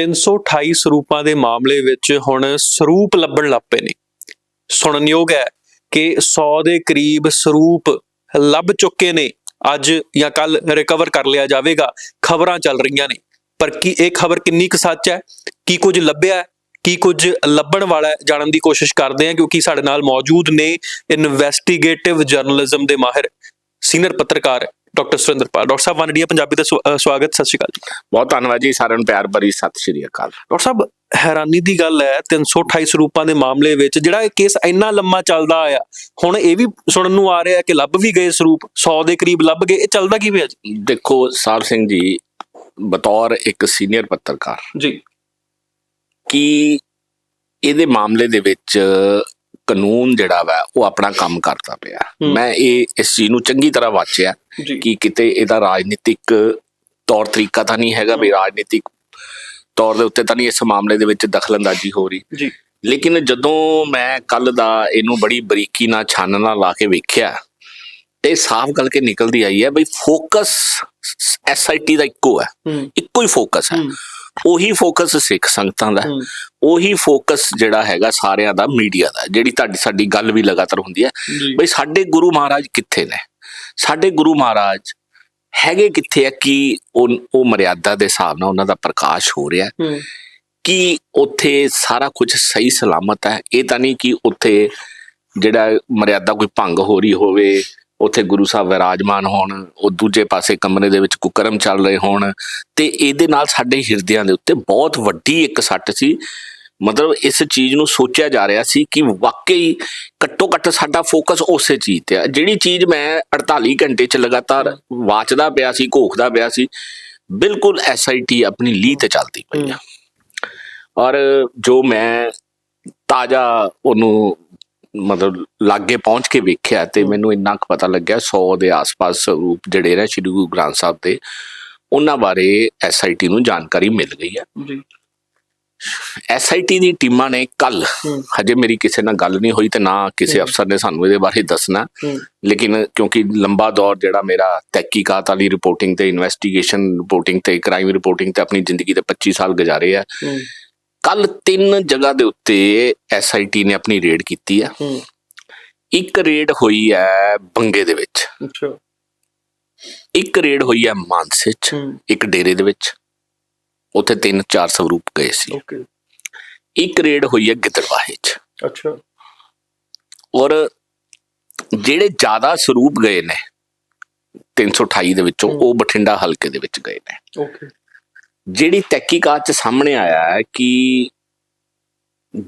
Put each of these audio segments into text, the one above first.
328 ਸਰੂਪਾਂ ਦੇ ਮਾਮਲੇ ਵਿੱਚ ਹੁਣ ਸਰੂਪ ਲੱਭਣ ਲੱਗ ਪਏ ਨੇ। ਸੁਣਨਯੋਗ ਹੈ ਕਿ 100 ਦੇ ਕਰੀਬ ਸਰੂਪ ਲੱਭ ਚੁੱਕੇ ਨੇ। ਅੱਜ ਜਾਂ ਕੱਲ ਰਿਕਵਰ ਕਰ ਲਿਆ ਜਾਵੇਗਾ। ਖਬਰਾਂ ਚੱਲ ਰਹੀਆਂ ਨੇ। ਪਰ ਕੀ ਇਹ ਖਬਰ ਕਿੰਨੀ ਕੁ ਸੱਚ ਹੈ? ਕੀ ਕੁਝ ਲੱਭਿਆ ਕੀ ਕੁਝ ਲੱਭਣ ਵਾਲਾ ਜਾਣਨ ਦੀ ਕੋਸ਼ਿਸ਼ ਕਰਦੇ ਹਾਂ ਕਿਉਂਕਿ ਸਾਡੇ ਨਾਲ ਮੌਜੂਦ ਨੇ ਇਨਵੈਸਟੀਗੇਟਿਵ ਜਰਨਲਿਜ਼ਮ ਦੇ ਮਾਹਿਰ ਸੀਨੀਅਰ ਪੱਤਰਕਾਰ ਡਾਕਟਰ ਸੁਰਿੰਦਰਪਾਲ ਡਾਕਟਰ ਸਾਹਿਬ ਵਨਡੀਆ ਪੰਜਾਬੀ ਦਾ ਸਵਾਗਤ ਸਤਿ ਸ਼੍ਰੀ ਅਕਾਲ ਬਹੁਤ ਧੰਨਵਾਦ ਜੀ ਸਾਰਿਆਂ ਨੂੰ ਪਿਆਰ ਭਰੀ ਸਤਿ ਸ਼੍ਰੀ ਅਕਾਲ। ਡਾਕਟਰ ਸਾਹਿਬ ਹੈਰਾਨੀ ਦੀ ਗੱਲ ਹੈ 328 ਸਰੂਪਾਂ ਦੇ ਮਾਮਲੇ ਵਿੱਚ ਜਿਹੜਾ ਇਹ ਕੇਸ ਇੰਨਾ ਲੰਮਾ ਚੱਲਦਾ ਆਇਆ ਹੁਣ ਇਹ ਵੀ ਸੁਣਨ ਨੂੰ ਆ ਰਿਹਾ ਕਿ ਲੱਭ ਵੀ ਗਏ ਸਰੂਪ 100 ਦੇ ਕਰੀਬ ਲੱਭ ਗਏ ਇਹ ਚੱਲਦਾ ਕੀ ਪਿਆ ਜੀ? ਦੇਖੋ ਸਾਹਿਬ ਸਿੰਘ ਜੀ ਬਤੌਰ ਇੱਕ ਸੀਨੀਅਰ ਪੱਤਰਕਾਰ। ਜੀ। ਕਿ ਇਹਦੇ ਮਾਮਲੇ ਦੇ ਵਿੱਚ ਕਾਨੂੰਨ ਜਿਹੜਾ ਵਾ ਉਹ ਆਪਣਾ ਕੰਮ ਕਰਦਾ ਪਿਆ। ਮੈਂ ਇਹ ਇਸ ਚੀਜ਼ ਨੂੰ ਚੰਗੀ ਤਰ੍ਹਾਂ ਵਾਚਿਆ ਕਿ ਕਿਤੇ ਇਹਦਾ ਰਾਜਨੀਤਿਕ ਤੌਰ ਤਰੀਕਾ ਤਾਂ ਨਹੀਂ ਹੈਗਾ ਵੀ ਰਾਜਨੀਤਿਕ ਤੌਰ ਦੇ ਉੱਤੇ ਤਾਂ ਨਹੀਂ ਇਸ ਮਾਮਲੇ ਦੇ ਵਿੱਚ ਦਖਲਅੰਦਾਜ਼ੀ ਹੋ ਰਹੀ। ਜੀ। ਲੇਕਿਨ ਜਦੋਂ ਮੈਂ ਕੱਲ ਦਾ ਇਹਨੂੰ ਬੜੀ ਬਰੀਕੀ ਨਾਲ ਛਾਨਣਾ ਲਾ ਕੇ ਵੇਖਿਆ ਤੇ ਸਾਫ਼ ਗੱਲ ਕੇ ਨਿਕਲਦੀ ਆਈ ਹੈ ਬਈ ਫੋਕਸ ਐਸਆਈਟੀ ਦਾ ਇੱਕੋ ਹੈ। ਇੱਕੋ ਹੀ ਫੋਕਸ ਹੂੰ, ਉਹੀ ਫੋਕਸ ਸਿੱਖ ਸੰਗਤਾਂ ਦਾ। ਹੈ। ਉਹੀ ਫੋਕਸ ਜਿਹੜਾ ਹੈਗਾ ਸਾਰਿਆਂ ਦਾ ਮੀਡੀਆ ਦਾ ਜਿਹੜੀ ਤੁਹਾਡੀ ਸਾਡੀ ਗੱਲ ਵੀ ਲਗਾਤਾਰ ਹੁੰਦੀ ਹੈ। ਜੀ। ਬਈ ਸਾਡੇ ਗੁਰੂ ਮਹਾਰਾਜ ਕਿੱਥੇ ਨੇ? ਸਾਡੇ ਗੁਰੂ ਮਹਾਰਾਜ ਹੈਗੇ ਕਿੱਥੇ ਆ? ਕਿ ਉਹ ਉਹ ਮਰਿਆਦਾ ਦੇ ਹਿਸਾਬ ਨਾਲ ਉਹਨਾਂ ਦਾ ਪ੍ਰਕਾਸ਼ ਹੋ ਰਿਹਾ ਹੈ? ਹੂੰ। ਕਿ ਉੱਥੇ ਸਾਰਾ ਕੁਝ ਸਹੀ ਸਲਾਮਤ ਹੈ? ਇਹ ਤਾਂ ਨਹੀਂ ਕਿ ਉੱਥੇ ਜਿਹੜਾ ਮਰਿਆਦਾ ਕੋਈ ਭੰਗ ਹੋ ਰਹੀ ਹੋਵੇ ਉੱਥੇ ਗੁਰੂ ਸਾਹਿਬ ਵਿਰਾਜਮਾਨ ਹੋਣ ਉਹ ਦੂਜੇ ਪਾਸੇ ਕਮਰੇ ਦੇ ਵਿੱਚ ਕੁਕਰਮ ਚੱਲ ਰਹੇ ਹੋਣ ਤੇ ਇਹਦੇ ਨਾਲ ਸਾਡੇ ਹਿਰਦਿਆਂ ਦੇ ਉੱਤੇ ਬਹੁਤ ਵੱਡੀ ਇੱਕ ਸੱਟ ਸੀ। ਮਤਲਬ ਇਸ ਚੀਜ਼ ਨੂੰ ਸੋਚਿਆ ਜਾ ਰਿਹਾ ਸੀ ਕਿ ਵਾਕਈ ਘੱਟੋ ਘੱਟ ਸਾਡਾ ਫੋਕਸ ਉਸੇ ਚੀਜ਼ ਤੇ ਆ। ਜਿਹੜੀ ਚੀਜ਼ ਮੈਂ 48 ਘੰਟੇ ਚ ਲਗਾਤਾਰ ਵਾਚਦਾ ਪਿਆ ਸੀ ਘੋਖਦਾ ਪਿਆ ਸੀ ਬਿਲਕੁਲ ਐਸਆਈਟੀ ਆਪਣੀ ਲੀਹ ਤੇ ਚੱਲਦੀ ਪਈ ਆ। ਔਰ ਜੋ ਮੈਂ ਤਾਜ਼ਾ ਉਹਨੂੰ ਮਤਲਬ ਲਾਗੇ ਪਹੁੰਚ ਕੇ ਵੇਖਿਆ ਤੇ ਮੈਨੂੰ ਇੰਨਾ ਕੁ ਪਤਾ ਲੱਗਿਆ 100 ਦੇ ਆਸ-ਪਾਸ ਸਰੂਪ ਜਿਹੜੇ ਨੇ ਸ਼੍ਰੀ ਗੁਰੂ ਗ੍ਰੰਥ ਸਾਹਿਬ ਦੇ ਉਹਨਾਂ ਬਾਰੇ ਐਸਆਈਟੀ ਨੂੰ ਜਾਣਕਾਰੀ ਮਿਲ ਗਈ ਹੈ। ਜੀ। ਐਸਆਈਟੀ ਦੀ ਟੀਮਾਂ ਨੇ ਕੱਲ ਹਜੇ ਮੇਰੀ ਕਿਸੇ ਨਾਲ ਗੱਲ ਨਹੀਂ ਹੋਈ ਤੇ ਨਾ ਕਿਸੇ। ਅਫਸਰ ਨੇ ਸਾਨੂੰ ਇਹਦੇ ਬਾਰੇ ਦੱਸਣਾ। ਲੇਕਿਨ ਕਿਉਂਕਿ ਲੰਬਾ ਦੌਰ ਜਿਹੜਾ ਮੇਰਾ ਤਹਿਕੀਕਾਤ ਵਾਲੀ ਰਿਪੋਰਟਿੰਗ ਤੇ ਇਨਵੈਸਟੀਗੇਸ਼ਨ ਰਿਪੋਰਟਿੰਗ ਤੇ ਕ੍ਰਾਈਮ ਰਿਪੋਰਟਿੰਗ ਤੇ ਆਪਣੀ ਜ਼ਿੰਦਗੀ ਦੇ 25 ਸਾਲ ਗੁਜ਼ਾਰੇ ਆ। ਕੱਲ ਤਿੰਨ ਜਗ੍ਹਾ ਦੇ ਉੱਤੇ ਐਸਆਈਟੀ ਨੇ ਆਪਣੀ ਰੇਡ ਕੀਤੀ ਆ। ਹੂੰ। ਇੱਕ ਰੇਡ ਹੋਈ ਹੈ ਬੰਗੇ ਦੇ ਵਿੱਚ। ਅੱਛਾ। ਇੱਕ ਰੇਡ ਹੋਈ ਹੈ ਮਾਨਸੇ 'ਚ ਇੱਕ ਡੇਰੇ ਦੇ ਵਿੱਚ। ਉੱਥੇ ਤਿੰਨ ਚਾਰ ਸਰੂਪ ਗਏ ਸੀ। ਓਕੇ। ਇੱਕ ਰੇਡ ਹੋਈ ਹੈ ਗਿੱਦੜਵਾਹੇ 'ਚ। ਅੱਛਾ। ਔਰ ਜਿਹੜੇ ਜ਼ਿਆਦਾ ਸਰੂਪ ਗਏ ਨੇ 328 ਦੇ ਵਿੱਚੋਂ। ਉਹ ਬਠਿੰਡਾ ਹਲਕੇ ਦੇ ਵਿੱਚ ਗਏ ਨੇ। ਓਕੇ। ਜਿਹੜੀ ਤਹਿਕੀਕਾਤ 'ਚ ਸਾਹਮਣੇ ਆਇਆ ਹੈ ਕਿ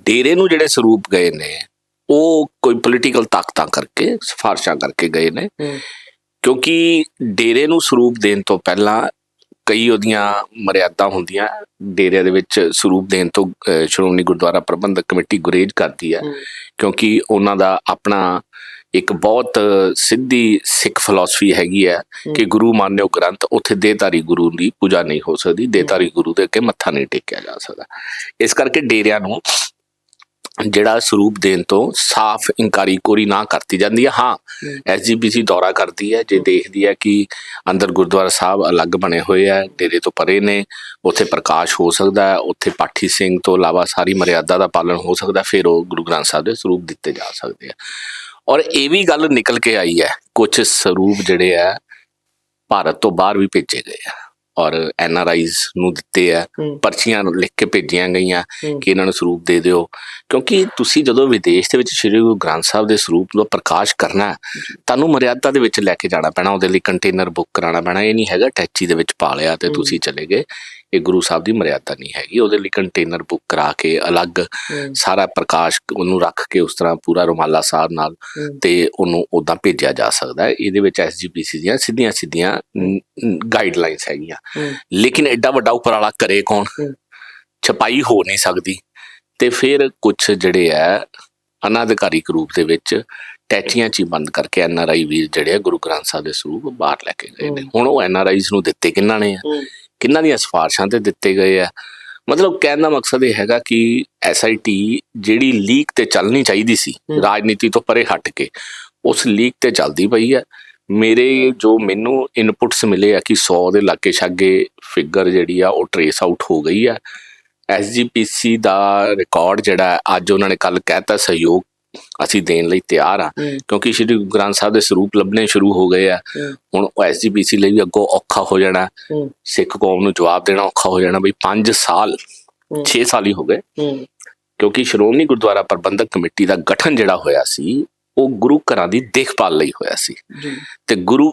ਡੇਰੇ ਨੂੰ ਜਿਹੜੇ ਸਰੂਪ ਗਏ ਨੇ ਉਹ ਕੋਈ ਪੋਲੀਟੀਕਲ ਤਾਕਤਾਂ ਕਰਕੇ ਸਿਫਾਰਸ਼ਾਂ ਕਰਕੇ ਗਏ ਨੇ। ਕਿਉਂਕਿ ਡੇਰੇ ਨੂੰ ਸਰੂਪ ਦੇਣ ਤੋਂ ਪਹਿਲਾਂ ਕਈ ਉਹਦੀਆਂ ਮਰਿਆਦਾ ਹੁੰਦੀਆਂ ਡੇਰੇ ਦੇ ਵਿੱਚ ਸਰੂਪ ਦੇਣ ਤੋਂ ਸ਼੍ਰੋਮਣੀ ਗੁਰਦੁਆਰਾ ਪ੍ਰਬੰਧਕ ਕਮੇਟੀ ਗੁਰੇਜ਼ ਕਰਦੀ ਹੂੰ। ਕਿਉਂਕਿ ਉਹਨਾਂ ਦਾ ਆਪਣਾ ਇੱਕ ਬਹੁਤ ਸਿੱਧੀ ਸਿੱਖ ਫਿਲਾਸਫੀ ਹੈਗੀ ਹੈ ਕਿ ਹੂੰ। ਗੁਰੂ ਮਾਨਿਓ ਗ੍ਰੰਥ ਉੱਥੇ ਦੇਹਧਾਰੀ ਗੁਰੂ ਦੀ ਪੂਜਾ ਨਹੀਂ ਹੋ ਸਕਦੀ ਦੇਹਧਾਰੀ ਗੁਰੂ ਦੇ ਅੱਗੇ ਮੱਥਾ ਨਹੀਂ ਟੇਕਿਆ ਜਾ ਸਕਦਾ। ਇਸ ਕਰਕੇ ਡੇਰਿਆਂ ਨੂੰ ਜਿਹੜਾ ਸਰੂਪ ਦੇਣ ਤੋਂ ਸਾਫ਼ ਇਨਕਾਰੀ ਕੋਰੀ ਨਾ ਕਰਤੀ ਜਾਂਦੀ ਹੈ। ਹਾਂ ਹੂੰ। ਐਸਜੀਪੀਸੀ ਦੌਰਾ ਕਰਦੀ ਹੈ ਜੇ ਦੇਖਦੀ ਹੈ ਕਿ ਅੰਦਰ ਗੁਰਦੁਆਰਾ ਸਾਹਿਬ ਅਲੱਗ ਬਣੇ ਹੋਏ ਆ ਡੇਰੇ ਤੋਂ ਪਰੇ ਨੇ ਉੱਥੇ ਪ੍ਰਕਾਸ਼ ਹੋ ਸਕਦਾ ਹੈ ਉੱਥੇ ਪਾਠੀ ਸਿੰਘ ਤੋਂ ਇਲਾਵਾ ਸਾਰੀ ਮਰਿਆਦਾ ਦਾ ਪਾਲਣ ਹੋ ਸਕਦਾ ਹੈ, ਫਿਰ ਉਹ ਗੁਰੂ ਗ੍ਰੰਥ ਸਾਹਿਬ ਦੇ ਸਰੂਪ ਦਿੱਤੇ ਜਾ ਸਕਦੇ ਆ ਔਰ ਇਹ ਵੀ ਗੱਲ ਨਿਕਲ ਕੇ ਆਈ ਹੈ ਕੁਝ ਸਰੂਪ ਜਿਹੜੇ ਆ ਭਾਰਤ ਤੋਂ ਬਾਹਰ ਵੀ ਭੇਜੇ ਗਏ ਆ ਔਰ ਐਨਆਰਆਈਜ਼ ਨੂੰ ਦਿੱਤੇ ਆ ਪਰਚੀਆਂ ਲਿਖ ਕੇ ਭੇਜੀਆਂ ਗਈਆਂ ਕਿ ਇਹਨਾਂ ਨੂੰ ਸਰੂਪ ਦੇ ਦਿਓ। ਕਿਉਂਕਿ ਤੁਸੀਂ ਜਦੋਂ ਵਿਦੇਸ਼ ਦੇ ਵਿੱਚ ਸ੍ਰੀ ਗੁਰੂ ਗ੍ਰੰਥ ਸਾਹਿਬ ਦੇ ਸਰੂਪ ਦਾ ਪ੍ਰਕਾਸ਼ ਕਰਨਾ ਤੁਹਾਨੂੰ ਮਰਿਆਦਾ ਦੇ ਵਿੱਚ ਲੈ ਕੇ ਜਾਣਾ ਪੈਣਾ ਉਹਦੇ ਲਈ ਕੰਟੇਨਰ ਬੁੱਕ ਕਰਾਉਣਾ ਪੈਣਾ ਇਹ ਨਹੀਂ ਹੈਗਾ ਟੈਚੀ ਦੇ ਵਿੱਚ ਪਾ ਲਿਆ ਤੇ। ਤੁਸੀਂ ਚਲੇ ਗਏ। ਇਹ ਗੁਰੂ ਸਾਹਿਬ ਦੀ ਮਰਿਆਦਾ ਨਹੀਂ ਹੈਗੀ ਉਹਦੇ ਲਈ ਕੰਟੇਨਰ ਬੁੱਕ ਕਰਾ ਕੇ ਅਲੱਗ ਸਾਰਾ ਪ੍ਰਕਾਸ਼ ਉਹਨੂੰ ਰੱਖ ਕੇ ਉਸ ਤਰ੍ਹਾਂ ਪੂਰਾ ਰੁਮਾਲਾ ਸਾਹਿਬ ਨਾਲ ਤੇ ਉਹਨੂੰ ਉਦਾਂ ਭੇਜਿਆ ਜਾ ਸਕਦਾ ਹੈ। ਇਹਦੇ ਵਿੱਚ ਐਸਜੀਪੀਸੀ ਦੀਆਂ ਸਿੱਧੀਆਂ ਸਿੱਧੀਆਂ ਗਾਈਡਲਾਈਨਸ ਹੈਗੀਆਂ। ਲੇਕਿਨ ਐਡਾ ਵੱਡਾ ਉਪਰਾਲਾ ਕਰੇ ਕੌਣ। ਛਪਾਈ ਹੋ ਨਹੀਂ ਸਕਦੀ। ਤੇ ਫਿਰ ਕੁਝ ਜਿਹੜੇ ਆ ਅਨਾਧਿਕਾਰਿਕ ਰੂਪ ਦੇ ਵਿੱਚ ਟੈਚੀਆਂ ਚ ਬੰਦ ਕਰਕੇ ਐਨਆਰਆਈ ਵੀਰ ਜਿਹੜੇ ਗੁਰੂ ਗ੍ਰੰਥ ਸਾਹਿਬ ਦੇ ਸਰੂਪ ਬਾਹਰ ਲੈ ਕੇ ਗਏ ਨੇ। ਹੁਣ ਉਹ ਐਨਆਰਆਈਜ਼ ਨੂੰ ਦਿੱਤੇ ਕਿੰਨਾਂ ਨੇ ਆ? ਕਿੰਨਾਂ ਦੀਆਂ ਸਿਫਾਰਸ਼ਾਂ ਤੇ ਦਿੱਤੇ ਗਏ ਆ? ਮਤਲਬ ਕਹਿਣ ਦਾ ਮਕਸਦ ਇਹ ਹੈਗਾ ਕਿ ਐਸਆਈਟੀ ਜਿਹੜੀ ਲੀਕ ਤੇ ਚੱਲਣੀ ਚਾਹੀਦੀ ਸੀ। ਰਾਜਨੀਤੀ ਤੋਂ ਪਰੇ ਹਟ ਕੇ ਉਸ ਲੀਕ ਤੇ ਚੱਲਦੀ ਪਈ ਹੈ ਮੇਰੇ ਜੋ ਮੈਨੂੰ ਇਨਪੁਟਸ ਮਿਲੇ ਆ ਕਿ 100 ਦੇ ਲਾਗੇ ਛਾਗੇ ਫਿਗਰ ਜਿਹੜੀ ਆ ਉਹ ਟਰੇਸ ਆਊਟ ਹੋ ਗਈ ਆ। ਐਸਜੀਪੀਸੀ ਦਾ ਰਿਕਾਰਡ ਜਿਹੜਾ ਅੱਜ ਉਹਨਾਂ ਨੇ ਕੱਲ ਕਹਿਤਾ ਸਹਿਯੋਗ ਅਸੀਂ ਦੇਣ ਲਈ ਤਿਆਰ ਆ। ਕਿਉਂਕਿ ਸ਼੍ਰੀ ਗੁਰੂ ਗ੍ਰੰਥ ਸਾਹਿਬ ਦੇ ਸਰੂਪ ਲੱਭਣੇ ਸ਼ੁਰੂ ਹੋ ਗਏ ਆ। ਹੁਣ ਐਸਜੀਪੀਸੀ ਲਈ ਵੀ ਅੱਗੋਂ ਔਖਾ ਹੋ ਜਾਣਾ। ਸਿੱਖ ਕੌਮ ਨੂੰ ਜਵਾਬ ਦੇਣਾ ਔਖਾ ਹੋ ਜਾਣਾ ਬਈ 5 ਸਾਲ ਹੂੰ। 6 ਸਾਲ ਹੀ ਹੋ ਗਏ ਕਿਉਂਕਿ ਸ਼੍ਰੋਮਣੀ ਗੁਰਦੁਆਰਾ ਪ੍ਰਬੰਧਕ ਕਮੇਟੀ ਦਾ ਗਠਨ ਜਿਹੜਾ ਹੋਇਆ ਸੀ ਉਹ ਗੁਰੂ ਘਰਾਂ ਦੀ ਦੇਖਭਾਲ ਲਈ ਹੋਇਆ ਸੀ ਤੇ ਗੁਰੂ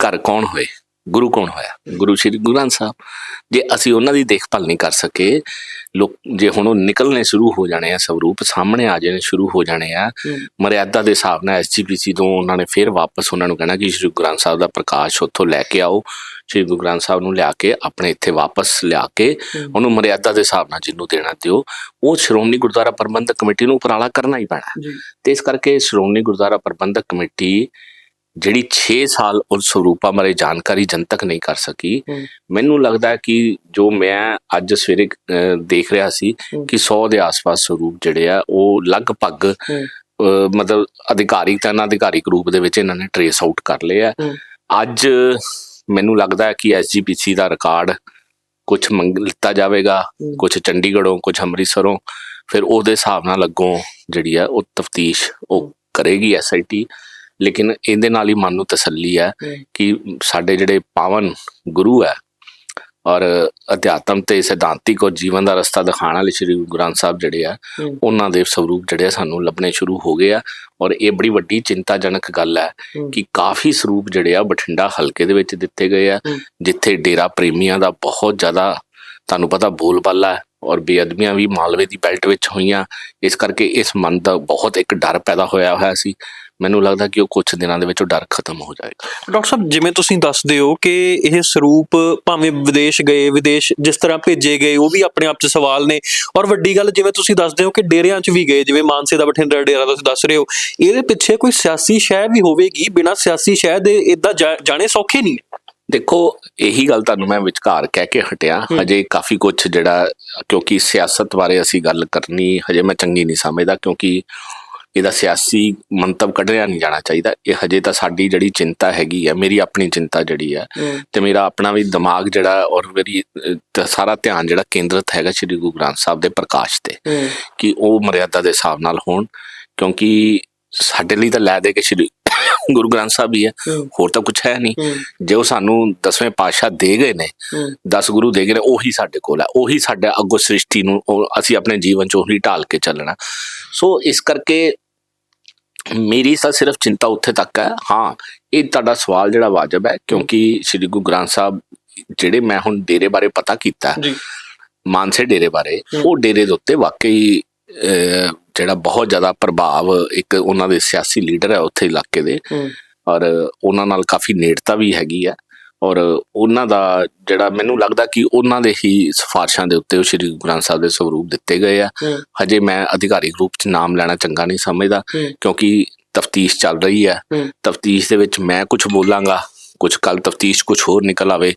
ਘਰ ਕੌਣ ਹੋਏ ਗੁਰੂ ਕੌਣ ਹੋਇਆ? ਗੁਰੂ ਸ਼੍ਰੀ ਗੁਰੂ ਗ੍ਰੰਥ ਸਾਹਿਬ। ਜੇ ਅਸੀਂ ਉਹਨਾਂ ਦੀ ਦੇਖਭਾਲ ਨਹੀਂ ਕਰ ਸਕੇ ਲੋਕ ਜੇ ਹੁਣ ਉਹ ਨਿਕਲਣੇ ਸ਼ੁਰੂ ਹੋ ਜਾਣੇ ਆ ਸਵਰੂਪ ਸਾਹਮਣੇ ਆ ਜਾਣੇ ਸ਼ੁਰੂ ਹੋ ਜਾਣੇ ਆ। ਮਰਿਆਦਾ ਦੇ ਹਿਸਾਬ ਨਾਲ ਐਸਜੀਪੀਸੀ ਤੋਂ ਉਹਨਾਂ ਨੇ ਫਿਰ ਵਾਪਸ ਉਹਨਾਂ ਨੂੰ ਕਹਿਣਾ ਕਿ ਸ਼੍ਰੀ ਗੁਰੂ ਗ੍ਰੰਥ ਸਾਹਿਬ ਦਾ ਪ੍ਰਕਾਸ਼ ਉੱਥੋਂ ਲੈ ਕੇ ਆਓ। ਸ਼੍ਰੀ ਗੁਰੂ ਗ੍ਰੰਥ ਸਾਹਿਬ ਨੂੰ ਲਿਆ ਕੇ ਆਪਣੇ ਇੱਥੇ ਵਾਪਸ ਲਿਆ ਕੇ। ਉਹਨੂੰ ਮਰਿਆਦਾ ਦੇ ਹਿਸਾਬ ਨਾਲ ਜਿਹਨੂੰ ਦੇਣਾ ਦਿਓ। ਉਹ ਸ਼੍ਰੋਮਣੀ ਗੁਰਦੁਆਰਾ ਪ੍ਰਬੰਧਕ ਕਮੇਟੀ ਨੂੰ ਉਪਰਾਲਾ ਕਰਨਾ ਹੀ ਪੈਣਾ। ਤੇ ਇਸ ਕਰਕੇ ਸ਼੍ਰੋਮਣੀ ਗੁਰਦੁਆਰਾ ਪ੍ਰਬੰਧਕ ਕਮੇਟੀ ਜਿਹੜੀ 6 ਸਾਲ ਉਸ ਸਰੂਪਾਂ ਬਾਰੇ ਜਾਣਕਾਰੀ ਜਨਤਕ ਨਹੀਂ ਕਰ ਸਕੀ। ਮੈਨੂੰ ਲੱਗਦਾ ਕਿ ਜੋ ਮੈਂ ਅੱਜ ਸਵੇਰੇ ਦੇਖ ਰਿਹਾ ਸੀ। ਕਿ 100 ਦੇ ਆਸ-ਪਾਸ ਸਰੂਪ ਜਿਹੜੇ ਆ ਉਹ ਲਗਭਗ ਮਤਲਬ ਅਧਿਕਾਰਿਕ ਤੇ ਅਨਾਧਿਕਾਰਿਕ ਰੂਪ ਦੇ ਵਿੱਚ ਇਹਨਾਂ ਨੇ ਟਰੇਸ ਆਊਟ ਕਰ ਲਏ ਆ। ਅੱਜ ਮੈਨੂੰ ਲੱਗਦਾ ਹੈ ਕਿ ਐਸਜੀਪੀਸੀ ਦਾ ਰਿਕਾਰਡ ਕੁਝ ਮੰਗ ਲਿੱਤਾ ਜਾਵੇਗਾ। ਕੁਝ ਚੰਡੀਗੜ੍ਹੋਂ ਕੁਝ ਅੰਮ੍ਰਿਤਸਰੋਂ ਫਿਰ ਉਹਦੇ ਹਿਸਾਬ ਨਾਲ ਅੱਗੋਂ ਜਿਹੜੀ ਆ ਉਹ ਤਫਤੀਸ਼ ਉਹ ਕਰੇਗੀ ਐਸਆਈਟੀ ਲੇਕਿਨ ਇਹਦੇ ਨਾਲ ਹੀ ਮਨ ਨੂੰ ਤਸੱਲੀ ਹੈ। ਕਿ ਸਾਡੇ ਜਿਹੜੇ ਪਾਵਨ ਗੁਰੂ ਹੈ ਔਰ ਅਧਿਆਤਮ ਤੇ ਸਿਧਾਂਤਿਕ ਔਰ ਜੀਵਨ ਦਾ ਰਸਤਾ ਦਿਖਾਉਣ ਵਾਲੇ ਸ਼੍ਰੀ ਗੁਰੂ ਗ੍ਰੰਥ ਸਾਹਿਬ ਜਿਹੜੇ ਆ। ਉਹਨਾਂ ਦੇ ਸਰੂਪ ਜਿਹੜੇ ਆ ਸਾਨੂੰ ਲੱਭਣੇ ਸ਼ੁਰੂ ਹੋ ਗਏ ਆ ਔਰ ਇਹ ਬੜੀ ਵੱਡੀ ਚਿੰਤਾਜਨਕ ਗੱਲ ਹੈ। ਕਿ ਕਾਫੀ ਸਰੂਪ ਜਿਹੜੇ ਆ ਬਠਿੰਡਾ ਹਲਕੇ ਦੇ ਵਿੱਚ ਦਿੱਤੇ ਗਏ ਆ। ਜਿੱਥੇ ਡੇਰਾ ਪ੍ਰੇਮੀਆਂ ਦਾ ਬਹੁਤ ਜ਼ਿਆਦਾ ਤੁਹਾਨੂੰ ਪਤਾ ਬੋਲਬਾਲਾ ਹੈ ਔਰ ਬੇਅਦਬੀਆਂ ਵੀ ਮਾਲਵੇ ਦੀ ਬੈਲਟ ਵਿੱਚ ਹੋਈਆਂ ਇਸ ਕਰਕੇ ਇਸ ਮਨ ਦਾ ਬਹੁਤ ਇੱਕ ਡਰ ਪੈਦਾ ਹੋਇਆ ਹੋਇਆ ਸੀ ਮੈਨੂੰ ਲੱਗਦਾ ਕਿ ਉਹ ਕੁਝ ਦਿਨਾਂ ਦੇ ਵਿੱਚ ਉਹ ਡਰ ਖਤਮ ਹੋ ਜਾਏਗਾ। ਡਾਕਟਰ ਸਾਹਿਬ ਜਿਵੇਂ ਤੁਸੀਂ ਦੱਸਦੇ ਹੋ ਕਿ ਇਹ ਸਰੂਪ ਭਾਵੇਂ ਵਿਦੇਸ਼ ਗਏ ਵਿਦੇਸ਼ ਜਿਸ ਤਰ੍ਹਾਂ ਭੇਜੇ ਗਏ ਉਹ ਵੀ ਆਪਣੇ ਆਪ 'ਚ ਸਵਾਲ ਨੇ। ਔਰ ਵੱਡੀ ਗੱਲ ਜਿਵੇਂ ਤੁਸੀਂ ਦੱਸਦੇ ਹੋ ਕਿ ਡੇਰਿਆਂ 'ਚ ਵੀ ਗਏ ਜਿਵੇਂ ਮਾਨਸੇ ਦਾ ਬਠਿੰਡਾ ਡੇਰਾ ਤੁਸੀਂ ਦੱਸ ਰਹੇ ਹੋ ਇਹਦੇ ਪਿੱਛੇ ਕੋਈ ਸਿਆਸੀ ਸ਼ੈ ਵੀ ਹੋਵੇਗੀ? ਬਿਨਾਂ ਸਿਆਸੀ ਸ਼ੈ ਦੇ ਇਦਾਂ ਜਾਣੇ ਸੌਖੇ ਨਹੀਂ? ਦੇਖੋ ਇਹੀ ਗੱਲ ਤੁਹਾਨੂੰ ਮੈਂ ਵਿਚਕਾਰ ਕਹਿ ਕੇ ਹਟਿਆ। ਹਜੇ ਕਾਫੀ ਕੁਝ ਜਿਹੜਾ ਕਿਉਂਕਿ ਸਿਆਸਤ ਬਾਰੇ ਅਸੀਂ ਗੱਲ ਕਰਨੀ ਹਜੇ ਮੈਂ ਚੰਗੀ ਨਹੀਂ ਸਮਝਦਾ ਕਿਉਂਕਿ ਇਹਦਾ ਸਿਆਸੀ ਮੰਤਵ ਕੱਢਿਆ ਨਹੀਂ ਜਾਣਾ ਚਾਹੀਦਾ। ਇਹ ਹਜੇ ਤਾਂ ਸਾਡੀ ਜਿਹੜੀ ਚਿੰਤਾ ਹੈਗੀ ਹੈ ਮੇਰੀ ਆਪਣੀ ਚਿੰਤਾ ਜਿਹੜੀ ਹੈ ਤੇ ਮੇਰਾ ਆਪਣਾ ਵੀ ਦਿਮਾਗ ਜਿਹੜਾ ਔਰ ਮੇਰੀ ਸਾਰਾ ਧਿਆਨ ਜਿਹੜਾ ਕੇਂਦਰਿਤ ਹੈਗਾ ਸ਼੍ਰੀ ਗੁਰੂ ਗ੍ਰੰਥ ਸਾਹਿਬ ਦੇ ਪ੍ਰਕਾਸ਼ ਤੇ ਕਿ ਉਹ ਮਰਿਆਦਾ ਦੇ ਹਿਸਾਬ ਨਾਲ ਹੋਣ ਕਿਉਂਕਿ ਸਾਡੇ ਲਈ ਤਾਂ ਲੈ ਦੇ ਕੇ ਸ਼੍ਰੀ ਗੁਰੂ ਗ੍ਰੰਥ ਸਾਹਿਬ ਹੀ। ਹੈ। ਹੋਰ ਤਾਂ ਕੁਝ ਹੈ ਨਹੀਂ। ਜੇ ਉਹ ਸਾਨੂੰ ਦਸਵੇਂ ਪਾਤਸ਼ਾਹ ਦੇ ਗਏ ਨੇ 10 ਗੁਰੂ ਦੇ ਗਏ ਨੇ ਉਹੀ ਸਾਡੇ ਕੋਲ ਹੈ। ਉਹੀ ਸਾਡਾ ਅੱਗੋਂ ਸ੍ਰਿਸ਼ਟੀ ਨੂੰ ਅਸੀਂ ਆਪਣੇ ਜੀਵਨ ਚ ਉਹੀ ਢਾਲ ਕੇ ਚੱਲਣਾ। ਸੋ ਇਸ ਕਰਕੇ ਮੇਰੀ ਤਾਂ ਸਿਰਫ ਚਿੰਤਾ ਉੱਥੇ ਤੱਕ ਹੈ। ਹਾਂ ਇਹ ਤੁਹਾਡਾ ਸਵਾਲ ਜਿਹੜਾ ਵਾਜਬ ਹੈ ਕਿਉਂਕਿ ਸ੍ਰੀ ਗੁਰੂ ਗ੍ਰੰਥ ਸਾਹਿਬ ਜਿਹੜੇ ਮੈਂ ਹੁਣ ਡੇਰੇ ਬਾਰੇ ਪਤਾ ਕੀਤਾ ਜੀ। ਮਾਨਸੇ ਡੇਰੇ ਬਾਰੇ। ਉਹ ਡੇਰੇ ਦੇ ਉੱਤੇ ਵਾਕਈ ਜਿਹੜਾ ਬਹੁਤ ਜ਼ਿਆਦਾ ਪ੍ਰਭਾਵ ਇੱਕ ਉਹਨਾਂ ਦੇ ਸਿਆਸੀ ਲੀਡਰ ਹੈ ਉੱਥੇ ਇਲਾਕੇ ਦੇ ਹੂੰ। ਔਰ ਉਹਨਾਂ ਨਾਲ ਕਾਫੀ ਨੇੜਤਾ ਵੀ ਹੈਗੀ ਆ ਔਰ ਉਹਨਾਂ ਦਾ ਜਿਹੜਾ ਮੈਨੂੰ ਲੱਗਦਾ ਕਿ ਉਹਨਾਂ ਦੇ ਹੀ ਸਿਫਾਰਸ਼ਾਂ ਦੇ ਉੱਤੇ ਉਹ ਸ਼੍ਰੀ ਗੁਰੂ ਗ੍ਰੰਥ ਸਾਹਿਬ ਦੇ ਸਰੂਪ ਦਿੱਤੇ ਗਏ ਆ ਹੂੰ। ਹਜੇ ਮੈਂ ਅਧਿਕਾਰਿਕ ਰੂਪ ਚ ਨਾਮ ਲੈਣਾ ਚੰਗਾ ਨਹੀਂ ਸਮਝਦਾ ਹੂੰ। ਕਿਉਂਕਿ ਤਫਤੀਸ਼ ਚੱਲ ਰਹੀ ਹੈ ਹੂੰ। ਤਫਤੀਸ਼ ਦੇ ਵਿੱਚ ਮੈਂ ਕੁਝ ਬੋਲਾਂਗਾ ਕੁਝ ਕੱਲ ਤਫਤੀਸ਼ ਕੁਝ ਹੋਰ ਨਿਕਲ ਆਵੇ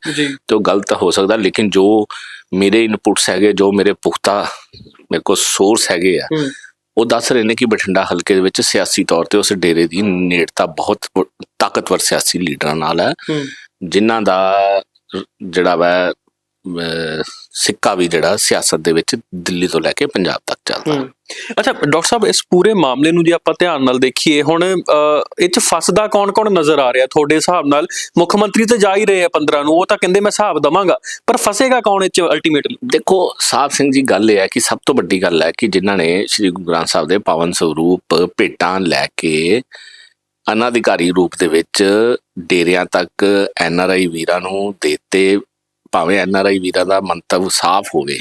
ਤੇ ਉਹ ਗਲਤ ਹੋ ਸਕਦਾ ਲੇਕਿਨ ਜੋ ਮੇਰੇ ਇਨਪੁਟਸ ਹੈਗੇ ਜੋ ਮੇਰੇ ਪੁਖਤਾ ਮੇਰੇ ਕੋਲ ਸੋਰਸ ਹੈਗੇ ਆ। ਉਹ ਦੱਸ ਰਹੇ ਨੇ ਕਿ ਬਠਿੰਡਾ ਹਲਕੇ ਦੇ ਵਿੱਚ ਸਿਆਸੀ ਤੌਰ ਤੇ ਉਸ ਡੇਰੇ ਦੀ ਨੇੜਤਾ ਬਹੁਤ ਤਾਕਤਵਰ ਸਿਆਸੀ ਲੀਡਰਾਂ ਨਾਲ ਹੈ। ਜਿਨ੍ਹਾਂ ਦਾ ਜਿਹੜਾ ਵਾ ਸਿੱਕਾ ਵੀ ਜਿਹੜਾ ਸਿਆਸਤ ਦੇ ਵਿੱਚ ਦਿੱਲੀ ਤੋਂ ਲੈ ਕੇ ਪੰਜਾਬ ਤੱਕ ਚੱਲਦਾ ਹੂੰ। ਅੱਛਾ ਡਾਕਟਰ ਸਾਹਿਬ ਇਸ ਪੂਰੇ ਮਾਮਲੇ ਨੂੰ ਜੇ ਆਪਾਂ ਧਿਆਨ ਨਾਲ ਦੇਖੀਏ ਹੁਣ ਇਹ ਚ ਫਸਦਾ ਕੌਣ-ਕੌਣ ਨਜ਼ਰ ਆ ਰਿਹਾ? ਤੁਹਾਡੇ ਹਿਸਾਬ ਨਾਲ ਮੁੱਖ ਮੰਤਰੀ ਤੇ ਜਾ ਹੀ ਰਹੇ ਆ 15 ਨੂੰ ਉਹ ਤਾਂ ਕਹਿੰਦੇ ਮੈਂ ਹਿਸਾਬ ਦਵਾਂਗਾ ਪਰ ਫਸੇਗਾ ਕੌਣ ਇਹ ਚ ਅਲਟੀਮੇਟਲੀ ਦੇਖੋ ਸਾਹਿਬ ਸਿੰਘ ਜੀ ਗੱਲ ਇਹ ਹੈ ਕਿ ਸਭ ਤੋਂ ਵੱਡੀ ਗੱਲ ਹੈ ਕਿ ਜਿਨ੍ਹਾਂ ਨੇ ਸ੍ਰੀ ਗੁਰੂ ਗ੍ਰੰਥ ਸਾਹਿਬ ਦੇ ਪਾਵਨ ਸਰੂਪ ਭੇਟਾਂ ਲੈ ਕੇ ਅਨਾਧਿਕਾਰੀ ਰੂਪ ਦੇ ਵਿੱਚ ਡੇਰਿਆਂ ਤੱਕ ਐਨ ਆਰ ਆਈ ਵੀਰਾਂ ਨੂੰ ਦੇਤੇ ਭਾਵੇਂ ਐਨ ਆਰ ਆਈ ਵੀਰਾਂ ਦਾ ਮੰਤਵ ਸਾਫ਼ ਹੋਵੇ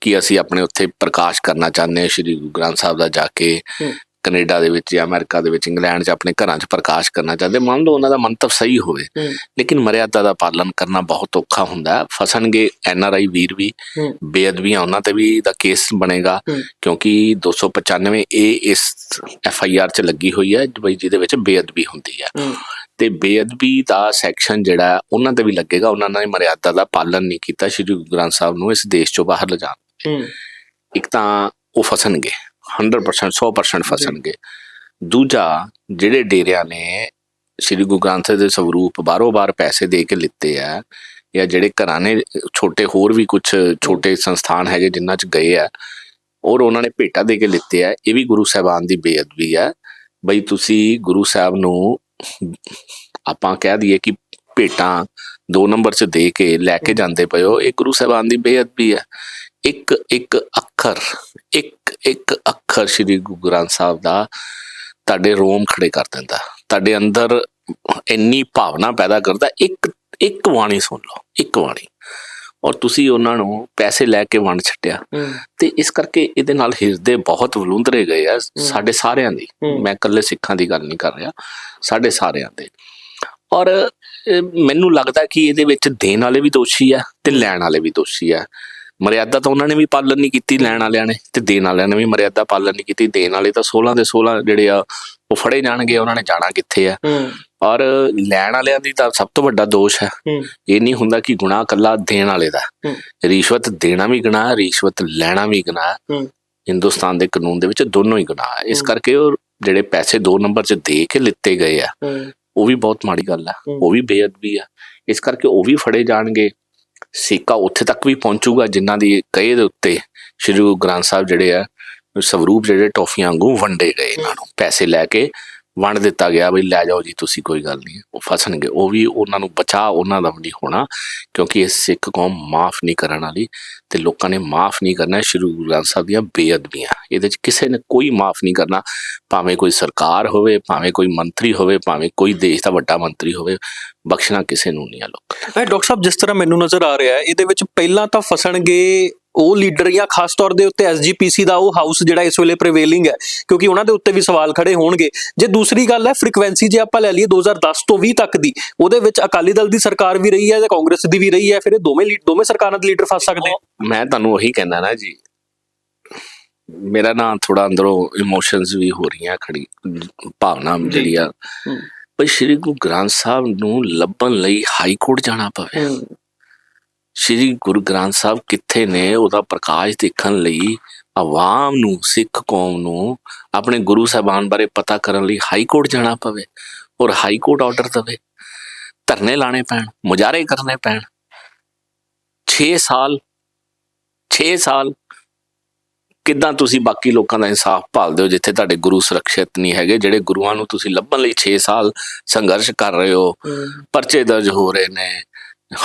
ਕਿ ਅਸੀਂ ਆਪਣੇ ਉੱਥੇ ਪ੍ਰਕਾਸ਼ ਕਰਨਾ ਚਾਹੁੰਦੇ ਹਾਂ ਸ਼੍ਰੀ ਗੁਰੂ ਗ੍ਰੰਥ ਸਾਹਿਬ ਦਾ ਜਾ ਕੇ। ਕੈਨੇਡਾ ਦੇ ਵਿੱਚ ਜਾਂ ਅਮਰੀਕਾ ਦੇ ਵਿੱਚ ਇੰਗਲੈਂਡ 'ਚ ਆਪਣੇ ਘਰਾਂ 'ਚ ਪ੍ਰਕਾਸ਼ ਕਰਨਾ ਚਾਹੁੰਦੇ ਮੰਨ ਲਓ ਉਹਨਾਂ ਦਾ ਮੰਤਵ ਸਹੀ ਹੋਵੇ। ਲੇਕਿਨ ਮਰਿਆਦਾ ਦਾ ਪਾਲਨ ਕਰਨਾ ਬਹੁਤ ਔਖਾ ਹੁੰਦਾ ਫਸਣਗੇ ਐਨ ਆਰ ਆਈ ਵੀਰ ਵੀ। ਬੇਅਦਬੀਆਂ ਉਹਨਾਂ ਤੇ ਵੀ ਦਾ ਕੇਸ ਬਣੇਗਾ। ਕਿਉਂਕਿ 295 ਏ ਇਸ ਐਫ ਆਈ ਆਰ 'ਚ ਲੱਗੀ ਹੋਈ ਹੈ ਬਈ ਜਿਹਦੇ ਵਿੱਚ ਬੇਅਦਬੀ ਹੁੰਦੀ ਹੂੰ। ਤੇ ਬੇਅਦਬੀ ਦਾ ਸੈਕਸ਼ਨ ਜਿਹੜਾ ਉਹਨਾਂ ਤੇ ਵੀ ਲੱਗੇਗਾ। ਉਹਨਾਂ ਨੇ ਮਰਿਆਦਾ ਦਾ ਪਾਲਨ ਨਹੀਂ ਕੀਤਾ। ਸ਼੍ਰੀ ਗੁਰੂ ਗ੍ਰੰਥ ਸਾਹਿਬ ਨੂੰ ਇਸ ਦੇਸ਼ ਚੋਂ ਬਾਹਰ ਲਿਜਾਣ। ਇੱਕ ਤਾਂ ਉਹ ਫਸਣਗੇ। 100% 100% ਫਸਣਗੇ। ਦੂਜਾ ਜਿਹੜੇ ਡੇਰਿਆਂ ਨੇ ਸ਼੍ਰੀ ਗੁਰੂ ਗ੍ਰੰਥ ਸਾਹਿਬ ਦੇ ਸਰੂਪ ਬਾਰੋ ਬਾਰ ਪੈਸੇ ਦੇ ਕੇ ਲਿੱਤੇ ਆ ਜਾਂ ਜਿਹੜੇ ਘਰਾਂ ਨੇ ਛੋਟੇ ਹੋਰ ਵੀ ਕੁਝ ਛੋਟੇ ਸੰਸਥਾਨ ਹੈਗੇ ਜਿਨ੍ਹਾਂ 'ਚ ਗਏ ਆ ਔਰ ਉਹਨਾਂ ਨੇ ਭੇਟਾ ਦੇ ਕੇ ਲਿੱਤੇ ਆ ਇਹ ਵੀ ਗੁਰੂ ਸਾਹਿਬਾਨ ਦੀ ਬੇਅਦਬੀ ਹੈ ਬਈ ਤੁਸੀਂ ਗੁਰੂ ਸਾਹਿਬ ਨੂੰ ਆਪਾਂ ਕਹਿ ਦਈਏ ਕਿ ਭੇਟਾਂ ਦੋ ਨੰਬਰ 'ਚ ਦੇ ਕੇ ਲੈ ਕੇ ਜਾਂਦੇ ਪਏ ਹੋ। ਇਹ ਗੁਰੂ ਸਾਹਿਬਾਨ ਦੀ ਬੇਅਦਬੀ ਹੈ। ਇੱਕ ਇੱਕ ਅੱਖਰ ਇੱਕ ਇੱਕ ਅੱਖਰ ਸ੍ਰੀ ਗੁਰੂ ਗ੍ਰੰਥ ਸਾਹਿਬ ਦਾ ਤੁਹਾਡੇ ਰੋਮ ਖੜੇ ਕਰ ਦਿੰਦਾ। ਤੁਹਾਡੇ ਅੰਦਰ ਇੰਨੀ ਭਾਵਨਾ ਪੈਦਾ ਕਰਦਾ। ਇੱਕ ਇੱਕ ਬਾਣੀ ਸੁਣ ਲਓ। ਇੱਕ ਬਾਣੀ। ਔਰ ਤੁਸੀਂ ਉਹਨਾਂ ਨੂੰ ਪੈਸੇ ਲੈ ਕੇ ਵੰਡ ਛੱਡਿਆ। ਤੇ ਇਸ ਕਰਕੇ ਇਹਦੇ ਨਾਲ ਹਿਰਦੇ ਬਹੁਤ ਵਲੂੰਦਰੇ ਗਏ ਆ ਸਾਡੇ ਸਾਰਿਆਂ ਦੀ। ਮੈਂ ਇਕੱਲੇ ਸਿੱਖਾਂ ਦੀ ਗੱਲ ਨਹੀਂ ਕਰ ਰਿਹਾ ਸਾਡੇ ਸਾਰਿਆਂ ਦੇ। ਔਰ ਮੈਨੂੰ ਲੱਗਦਾ ਕਿ ਇਹਦੇ ਵਿੱਚ ਦੇਣ ਵਾਲੇ ਵੀ ਦੋਸ਼ੀ ਆ ਤੇ ਲੈਣ ਵਾਲੇ ਵੀ ਦੋਸ਼ੀ ਆ। ਮਰਿਆਦਾ ਤਾਂ ਉਹਨਾਂ ਨੇ ਵੀ ਪਾਲਣ ਨਹੀਂ ਕੀਤੀ ਲੈਣ ਵਾਲਿਆਂ ਨੇ ਤੇ ਦੇਣ ਵਾਲਿਆਂ ਨੇ ਵੀ ਮਰਿਆਦਾ ਪਾਲਣ ਨਹੀਂ ਕੀਤੀ। ਦੇਣ ਵਾਲੇ ਤਾਂ 16 ਦੇ 16 ਜਿਹੜੇ ਆ ਉਹ ਫੜੇ ਜਾਣਗੇ ਉਹਨਾਂ ਨੇ ਜਾਣਾ ਕਿੱਥੇ ਆ? ਔਰ ਲੈਣ ਵਾਲਿਆਂ ਦੀ ਤਾਂ ਸਭ ਤੋਂ ਵੱਡਾ ਦੋਸ਼ ਹੈ। ਇਹ ਨਹੀਂ ਹੁੰਦਾ ਕਿ ਗੁਨਾਹ ਕੱਲਾ ਦੇਣ ਵਾਲੇ ਦਾ। ਰਿਸ਼ਵਤ ਦੇਣਾ ਵੀ ਗੁਨਾਹ ਹੈ ਰਿਸ਼ਵਤ ਲੈਣਾ ਵੀ ਗੁਨਾਹ। ਹਿੰਦੁਸਤਾਨ ਦੇ ਕਾਨੂੰਨ ਦੇ ਵਿੱਚ ਦੋਨੋਂ ਹੀ ਗੁਨਾਹ ਹੈ। ਇਸ। ਕਰਕੇ ਉਹ ਜਿਹੜੇ ਪੈਸੇ ਦੋ ਨੰਬਰ 'ਚ ਦੇ ਕੇ ਲਿੱਤੇ ਗਏ ਆ ਉਹ ਵੀ ਬਹੁਤ ਮਾੜੀ ਗੱਲ ਹੂੰ। ਉਹ ਵੀ ਬੇਅਦਬੀ ਆ ਇਸ ਕਰਕੇ ਉਹ ਵੀ ਫੜੇ ਜਾਣਗੇ। ਸਿੱਕਾ ਉੱਥੇ ਤੱਕ ਵੀ ਪਹੁੰਚੂਗਾ, ਜਿਨ੍ਹਾਂ ਦੀ ਕਹੇ ਦੇ ਉੱਤੇ ਸ਼੍ਰੀ ਗੁਰੂ ਗ੍ਰੰਥ ਸਾਹਿਬ ਜਿਹੜੇ ਆ, ਸਵਰੂਪ ਜਿਹੜੇ ਟੋਫੀਆਂ ਵਾਂਗੂ ਵੰਡੇ ਗਏ ਇਹਨਾਂ ਨੂੰ। ਪੈਸੇ ਲੈ ਕੇ ਵੰਡ ਦਿੱਤਾ ਗਿਆ ਬਈ ਲੈ ਜਾਓ ਜੀ, ਤੁਸੀਂ ਕੋਈ ਗੱਲ ਨਹੀਂ। ਉਹ ਫਸਣਗੇ। ਉਹ ਵੀ ਉਹਨਾਂ ਨੂੰ ਬਚਾ ਉਹਨਾਂ ਦਾ ਨਹੀਂ ਹੋਣਾ, ਕਿਉਂਕਿ ਇਹ ਸਿੱਖ ਕੌਮ ਮਾਫ ਨਹੀਂ ਕਰਨ ਵਾਲੀ ਤੇ ਲੋਕਾਂ ਨੇ ਮਾਫ ਨਹੀਂ ਕਰਨਾ। ਸ਼੍ਰੀ ਗੁਰੂ ਗ੍ਰੰਥ ਸਾਹਿਬ ਦੀਆਂ ਬੇਅਦਬੀਆਂ। ਇਹਦੇ ਚ ਕਿਸੇ ਨੇ ਕੋਈ ਮਾਫ ਨਹੀਂ ਕਰਨਾ। ਭਾਵੇਂ ਕੋਈ ਸਰਕਾਰ ਹੋਵੇ, ਭਾਵੇਂ ਕੋਈ ਮੰਤਰੀ ਹੋਵੇ, ਭਾਵੇਂ ਕੋਈ ਦੇਸ਼ ਦਾ ਵੱਡਾ ਮੰਤਰੀ ਹੋਵੇ, ਬਖਸ਼ਣਾ ਕਿਸੇ ਨੂੰ ਨਹੀਂ ਆ ਲੋਕ ਡਾਕਟਰ ਸਾਹਿਬ, ਜਿਸ ਤਰ੍ਹਾਂ ਮੈਨੂੰ ਨਜ਼ਰ ਆ ਰਿਹਾ ਹੈ ਇਹਦੇ ਵਿੱਚ ਪਹਿਲਾਂ ਤਾਂ ਫਸਣਗੇ ਉਹ ਲੀਡਰ ਜਾਂ ਖਾਸ ਤੌਰ ਦੇ ਉੱਤੇ ਐਸਜੀਪੀਸੀ ਦਾ ਉਹ ਹਾਊਸ ਜਿਹੜਾ ਇਸ ਵੇਲੇ ਪ੍ਰੀਵੇਲਿੰਗ ਹੈ ਕਿਉਂਕਿ ਉਹਨਾਂ ਦੇ ਉੱਤੇ ਵੀ ਸਵਾਲ ਖੜੇ ਹੋਣਗੇ ਜੇ ਦੂਸਰੀ ਗੱਲ ਹੈ ਫ੍ਰੀਕਵੈਂਸੀ ਜੇ ਆਪਾਂ ਲੈ ਲਈਏ 2010 ਤੋਂ 20 ਤੱਕ ਦੀ ਉਹਦੇ ਵਿੱਚ ਅਕਾਲੀ ਦਲ ਦੀ ਸਰਕਾਰ ਵੀ ਰਹੀ ਹੈ ਤੇ ਕਾਂਗਰਸ ਦੀ ਵੀ ਰਹੀ ਹੈ ਫਿਰ ਇਹ ਦੋਵੇਂ ਲੀਡ ਦੋਵੇਂ ਸਰਕਾਰਾਂ ਦੇ ਲੀਡਰ ਫਸ ਸਕਦੇ। ਮੈਂ ਤੁਹਾਨੂੰ ਉਹੀ ਕਹਿੰਦਾ ਨਾ ਜੀ ਮੇਰਾ ਨਾ ਥੋੜਾ ਅੰਦਰੋਂ ਇਮੋਸ਼ਨਸ ਵੀ ਹੋ ਰਹੀਆਂ ਖੜੀ ਭਾਵਨਾ ਜਿਹੜੀ ਆ। ਪਰ ਸ਼੍ਰੀ ਗੁਰੂ ਗ੍ਰੰਥ ਸਾਹਿਬ ਨੂੰ ਲੱਭਣ ਲਈ ਹਾਈ ਕੋਰਟ ਜਾਣਾ ਪਵੇ ਸ਼੍ਰੀ ਗੁਰੂ ਗ੍ਰੰਥ ਸਾਹਿਬ ਕਿੱਥੇ ਨੇ ਉਹਦਾ ਪ੍ਰਕਾਸ਼ ਦੇਖਣ ਲਈ ਆਵਾਮ ਨੂੰ ਸਿੱਖ ਕੌਮ ਨੂੰ ਆਪਣੇ ਗੁਰੂ ਸਾਹਿਬਾਨ ਬਾਰੇ ਪਤਾ ਕਰਨ ਲਈ ਹਾਈ ਕੋਰਟ ਜਾਣਾ ਪਵੇ ਔਰ ਹਾਈ ਕੋਰਟ ਆਰਡਰ ਦਵੇ। ਧਰਨੇ ਲਾਣੇ ਪੈਣ ਮੁਜ਼ਾਹਰੇ ਕਰਨੇ ਪੈਣ। 6 ਸਾਲ 6 ਸਾਲ ਕਿੱਦਾਂ ਤੁਸੀਂ ਬਾਕੀ ਲੋਕਾਂ ਦਾ ਇਨਸਾਫ ਭਾਲਦੇ ਹੋ ਜਿੱਥੇ ਤੁਹਾਡੇ ਗੁਰੂ ਸੁਰੱਖਿਅਤ ਨਹੀਂ ਹੈਗੇ ਜਿਹੜੇ ਗੁਰੂਆਂ ਨੂੰ ਤੁਸੀਂ ਲੱਭਣ ਲਈ 6 ਸਾਲ ਸੰਘਰਸ਼ ਕਰ ਰਹੇ ਹੋ। ਪਰਚੇ ਦਰਜ ਹੋ ਰਹੇ ਨੇ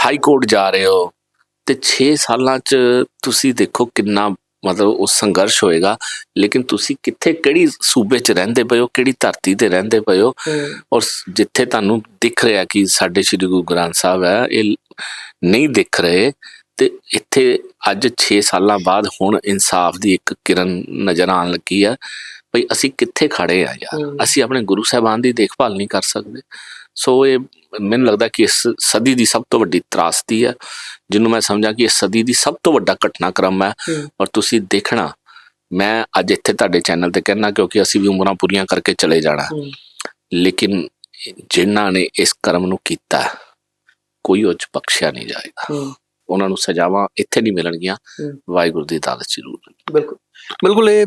ਹਾਈ ਕੋਰਟ ਜਾ ਰਹੇ ਹੋ ਤੇ 6 ਸਾਲਾਂ ਚ ਤੁਸੀਂ ਦੇਖੋ ਕਿੰਨਾ ਮਤਲਬ ਉਹ ਸੰਘਰਸ਼ ਹੋਏਗਾ ਲੇਕਿਨ ਤੁਸੀਂ ਕਿੱਥੇ ਕਿਹੜੀ ਸੂਬੇ ਚ ਰਹਿੰਦੇ ਪਏ ਹੋ ਕਿਹੜੀ ਧਰਤੀ ਤੇ ਰਹਿੰਦੇ ਪਏ ਹੋ? ਔਰ ਜਿੱਥੇ ਤੁਹਾਨੂੰ ਦਿਖ ਰਿਹਾ ਕਿ ਸਾਡੇ ਸ੍ਰੀ ਗੁਰੂ ਗ੍ਰੰਥ ਸਾਹਿਬ ਹੈ ਇਹ ਨਹੀਂ ਦਿਖ ਰਹੇ ਤੇ ਇੱਥੇ ਅੱਜ 6 ਸਾਲਾਂ ਬਾਅਦ ਹੁਣ ਇਨਸਾਫ ਦੀ ਇੱਕ ਕਿਰਨ ਨਜ਼ਰ ਆਉਣ ਲੱਗੀ ਆ ਭਈ ਅਸੀਂ ਕਿੱਥੇ ਖੜੇ ਆ ਯਾਰ। ਅਸੀਂ ਆਪਣੇ ਗੁਰੂ ਸਾਹਿਬਾਨ ਦੀ ਦੇਖਭਾਲ ਨਹੀਂ ਕਰ ਸਕਦੇ। ਸੋ ਇਹ ਮੈਨੂੰ ਲੱਗਦਾ ਕਿ ਇਸ ਸਦੀ ਦੀ ਸਭ ਤੋਂ ਵੱਡੀ ਤਰਾਸਦੀ ਹੈ ਜਿਹਨੂੰ ਮੈਂ ਸਮਝਾਂ ਕਿ ਇਸ ਸਦੀ ਦੀ ਸਭ ਤੋਂ ਵੱਡਾ ਘਟਨਾਕ੍ਰਮ ਹੈ। ਔਰ ਤੁਸੀਂ ਦੇਖਣਾ ਮੈਂ ਅੱਜ ਇੱਥੇ ਤੁਹਾਡੇ ਚੈਨਲ ਤੇ ਕਹਿਣਾ ਕਿਉਂਕਿ ਅਸੀਂ ਵੀ ਉਮਰਾਂ ਪੂਰੀਆਂ ਕਰਕੇ ਚਲੇ ਜਾਣਾ। ਲੇਕਿਨ ਜਿਨ੍ਹਾਂ ਨੇ ਇਸ ਕਰਮ ਨੂੰ ਕੀਤਾ ਕੋਈ ਉਹ 'ਚ ਬਖਸ਼ਿਆ ਨਹੀਂ ਜਾਏਗਾ। ਉਹਨਾਂ ਨੂੰ ਸਜ਼ਾਵਾਂ ਇੱਥੇ ਨਹੀਂ ਮਿਲਣਗੀਆਂ। ਵਾਹਿਗੁਰੂ ਦੀ ਅਦਾਲਤ ਜ਼ਰੂਰ। ਬਿਲਕੁਲ। ਬਿਲਕੁਲ ਇਹ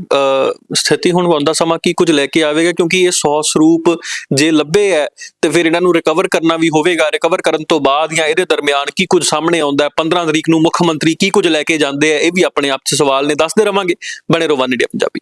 ਸਥਿਤੀ ਹੁਣ ਆਉਂਦਾ ਸਮਾਂ ਕੀ ਕੁਝ ਲੈ ਕੇ ਆਵੇਗਾ? ਕਿਉਂਕਿ ਇਹ ਸੌ ਸਰੂਪ ਜੇ ਲੱਭੇ ਹੈ, ਤੇ ਫਿਰ ਇਹਨਾਂ ਨੂੰ ਰਿਕਵਰ ਕਰਨਾ ਵੀ ਹੋਵੇਗਾ। ਰਿਕਵਰ ਕਰਨ ਤੋਂ ਬਾਅਦ ਜਾਂ ਇਹਦੇ ਦਰਮਿਆਨ ਕੀ ਕੁਝ ਸਾਹਮਣੇ ਆਉਂਦਾ ਹੈ? 15 ਤਰੀਕ ਨੂੰ ਮੁੱਖ ਮੰਤਰੀ ਕੀ ਕੁਝ ਲੈ ਕੇ ਜਾਂਦੇ ਆ ਇਹ ਵੀ ਆਪਣੇ ਆਪ 'ਚ ਸਵਾਲ ਨੇ। ਦੱਸਦੇ ਰਵਾਂਗੇ। ਬਣੇ ਰਹੋ ਵਨ ਇੰਡੀਆ ਪੰਜਾਬੀ।